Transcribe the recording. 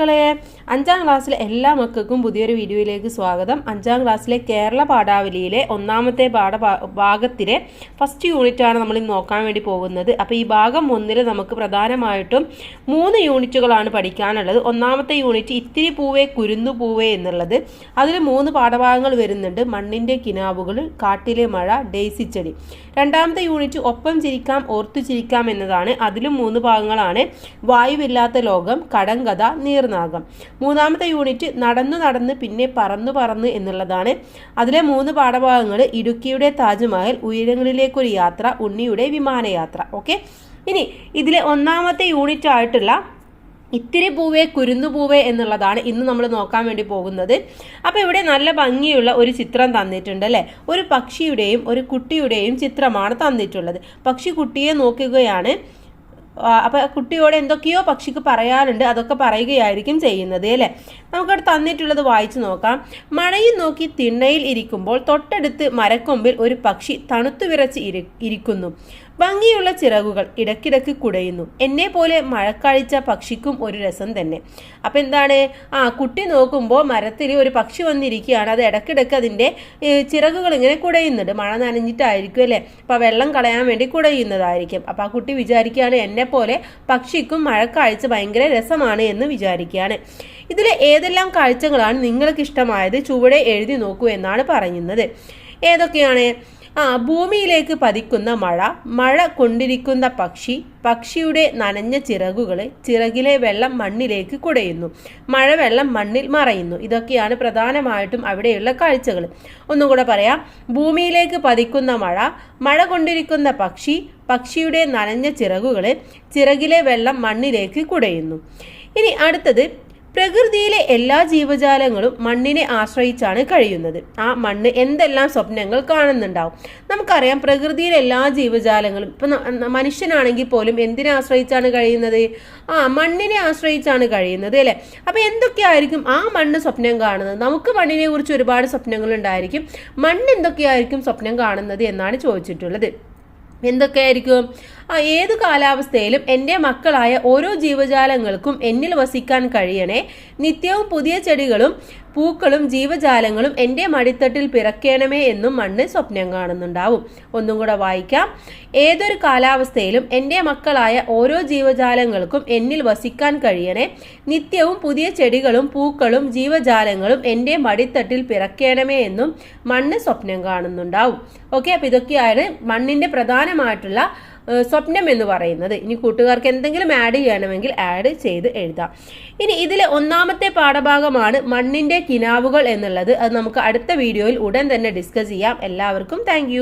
മക്കളെ അഞ്ചാം ക്ലാസ്സിലെ എല്ലാ മക്കൾക്കും പുതിയൊരു വീഡിയോയിലേക്ക് സ്വാഗതം. അഞ്ചാം ക്ലാസ്സിലെ കേരള പാഠാവലിയിലെ ഒന്നാമത്തെ പാഠ ഭാഗത്തിലെ ഫസ്റ്റ് യൂണിറ്റ് ആണ് നമ്മൾ നോക്കാൻ വേണ്ടി പോകുന്നത്. അപ്പോൾ ഈ ഭാഗം ഒന്നിൽ നമുക്ക് പ്രധാനമായിട്ടും മൂന്ന് യൂണിറ്റുകളാണ് പഠിക്കാനുള്ളത്. ഒന്നാമത്തെ യൂണിറ്റ് ഇത്തിരി പൂവേ കുരുന്നു പൂവേ എന്നുള്ളത്. അതിൽ മൂന്ന് പാഠഭാഗങ്ങൾ വരുന്നുണ്ട്. മണ്ണിന്റെ കിനാവുകൾ കാട്ടിലെ മഴ ഡെയ്സി രണ്ടാമത്തെ യൂണിറ്റ് ഒപ്പം ചിരിക്കാം ഓർത്തു ചിരിക്കാം എന്നതാണ്. അതിലും മൂന്ന് ഭാഗങ്ങളാണ്. വായുവില്ലാത്ത ലോകം കടങ്കഥ നീർനാഗം. മൂന്നാമത്തെ യൂണിറ്റ് നടന്നു നടന്ന് പിന്നെ പറന്നു പറന്ന് എന്നുള്ളതാണ്. അതിലെ മൂന്ന് പാഠഭാഗങ്ങൾ ഇടുക്കിയുടെ താജ്മഹൽ ഉയരങ്ങളിലേക്കൊരു യാത്ര ഉണ്ണിയുടെ വിമാനയാത്ര. ഓക്കെ? ഇനി ഇതിലെ ഒന്നാമത്തെ യൂണിറ്റ് ആയിട്ടുള്ള ഇത്തിരി പൂവേ കുരുന്നു പൂവേ എന്നുള്ളതാണ് ഇന്ന് നമ്മൾ നോക്കാൻ വേണ്ടി പോകുന്നത്. അപ്പോൾ ഇവിടെ നല്ല ഭംഗിയുള്ള ഒരു ചിത്രം തന്നിട്ടുണ്ട് അല്ലേ? ഒരു പക്ഷിയുടെയും ഒരു കുട്ടിയുടെയും ചിത്രമാണ് തന്നിട്ടുള്ളത്. പക്ഷി കുട്ടിയെ നോക്കുകയാണ്. അപ്പോൾ കുട്ടിയോട് എന്തൊക്കെയോ പക്ഷിക്ക് പറയാറുണ്ട് അതൊക്കെ പറയുകയായിരിക്കും ചെയ്യുന്നത് അല്ലേ? നമുക്കവിടെ തന്നിട്ടുള്ളത് വായിച്ചു നോക്കാം. മഴയും നോക്കി തിണ്ണയിൽ ഇരിക്കുമ്പോൾ തൊട്ടടുത്ത് മരക്കൊമ്പിൽ ഒരു പക്ഷി തണുത്തു വിറച്ച് ഇരി ഇരിക്കുന്നു. ഭംഗിയുള്ള ചിറകുകൾ ഇടയ്ക്കിടയ്ക്ക് കുടയുന്നു. എന്നെ പോലെ മഴക്കാഴ്ച പക്ഷിക്കും ഒരു രസം തന്നെ. അപ്പം എന്താണ്? ആ കുട്ടി നോക്കുമ്പോൾ മരത്തിൽ ഒരു പക്ഷി വന്നിരിക്കുകയാണ്. അത് ഇടയ്ക്കിടയ്ക്ക് അതിന്റെ ചിറകുകൾ ഇങ്ങനെ കുടയുന്നുണ്ട്. മഴ നനഞ്ഞിട്ടായിരിക്കും അല്ലേ? അപ്പം വെള്ളം കളയാൻ വേണ്ടി കുടയുന്നതായിരിക്കും. അപ്പം ആ കുട്ടി വിചാരിക്കുകയാണ് എന്നെ പോലെ പക്ഷിക്കും മഴക്കാഴ്ച ഭയങ്കര രസമാണ് എന്ന് വിചാരിക്കുകയാണ്. ഇതിലെ ഏതെല്ലാം കാഴ്ചകളാണ് നിങ്ങൾക്ക് ഇഷ്ടമായത് ചുവടെ എഴുതി നോക്കൂ എന്നാണ് പറയുന്നത്. ഏതൊക്കെയാണ്? ആ ഭൂമിയിലേക്ക് പതിക്കുന്ന മഴ മഴ കൊണ്ടിരിക്കുന്ന പക്ഷി പക്ഷിയുടെ നനഞ്ഞ ചിറകുകൾ ചിറകിലെ വെള്ളം മണ്ണിലേക്ക് കുടയുന്നു. മഴ വെള്ളം മണ്ണിൽ മറയുന്നു. ഇതൊക്കെയാണ് പ്രധാനമായിട്ടും അവിടെയുള്ള കാഴ്ചകൾ. ഒന്നുകൂടെ പറയാം. ഭൂമിയിലേക്ക് പതിക്കുന്ന മഴ മഴ കൊണ്ടിരിക്കുന്ന പക്ഷി പക്ഷിയുടെ നനഞ്ഞ ചിറകുകൾ ചിറകിലെ വെള്ളം മണ്ണിലേക്ക് കുടയുന്നു. ഇനി അടുത്തത് പ്രകൃതിയിലെ എല്ലാ ജീവജാലങ്ങളും മണ്ണിനെ ആശ്രയിച്ചാണ് കഴിയുന്നത്. ആ മണ്ണ് എന്തെല്ലാം സ്വപ്നങ്ങൾ കാണുന്നുണ്ടാവും? നമുക്കറിയാം പ്രകൃതിയിലെ എല്ലാ ജീവജാലങ്ങളും ഇപ്പം മനുഷ്യനാണെങ്കിൽ പോലും എന്തിനെ ആശ്രയിച്ചാണ് കഴിയുന്നത്? ആ മണ്ണിനെ ആശ്രയിച്ചാണ് കഴിയുന്നത് അല്ലേ? അപ്പൊ എന്തൊക്കെയായിരിക്കും ആ മണ്ണ് സ്വപ്നം കാണുന്നത്? നമുക്ക് മണ്ണിനെ കുറിച്ച് ഒരുപാട് സ്വപ്നങ്ങൾ ഉണ്ടായിരിക്കും. മണ്ണ് എന്തൊക്കെയായിരിക്കും സ്വപ്നം കാണുന്നത് എന്നാണ് ചോദിച്ചിട്ടുള്ളത്. എന്തൊക്കെയായിരിക്കും? ആ ഏത് കാലാവസ്ഥയിലും എന്റെ മക്കളായ ഓരോ ജീവജാലങ്ങൾക്കും എന്നിൽ വസിക്കാൻ കഴിയണേ. നിത്യവും പുതിയ ചെടികളും പൂക്കളും ജീവജാലങ്ങളും എന്റെ മടിത്തട്ടിൽ പിറക്കണമേ എന്നും മണ്ണ് സ്വപ്നം കാണുന്നുണ്ടാവും. ഒന്നും കൂടെ വായിക്കാം. ഏതൊരു കാലാവസ്ഥയിലും എന്റെ മക്കളായ ഓരോ ജീവജാലങ്ങൾക്കും എന്നിൽ വസിക്കാൻ കഴിയണേ. നിത്യവും പുതിയ ചെടികളും പൂക്കളും ജീവജാലങ്ങളും എന്റെ മടിത്തട്ടിൽ പിറക്കണമേ എന്നും മണ്ണ് സ്വപ്നം കാണുന്നുണ്ടാവും. ഓക്കെ അപ്പോൾ ഇതൊക്കെയാണ് മണ്ണിന്റെ പ്രധാനമായിട്ടുള്ള സ്വപ്നം എന്ന് പറയുന്നത്. ഇനി കൂട്ടുകാർക്ക് എന്തെങ്കിലും ആഡ് ചെയ്യണമെങ്കിൽ ആഡ് ചെയ്ത് എഴുതാം. ഇനി ഇതിലെ ഒന്നാമത്തെ പാഠഭാഗമാണ് മണ്ണിന്റെ കിനാവുകൾ എന്നുള്ളത്. അത് നമുക്ക് അടുത്ത വീഡിയോയിൽ ഉടൻ തന്നെ ഡിസ്കസ് ചെയ്യാം. എല്ലാവർക്കും താങ്ക്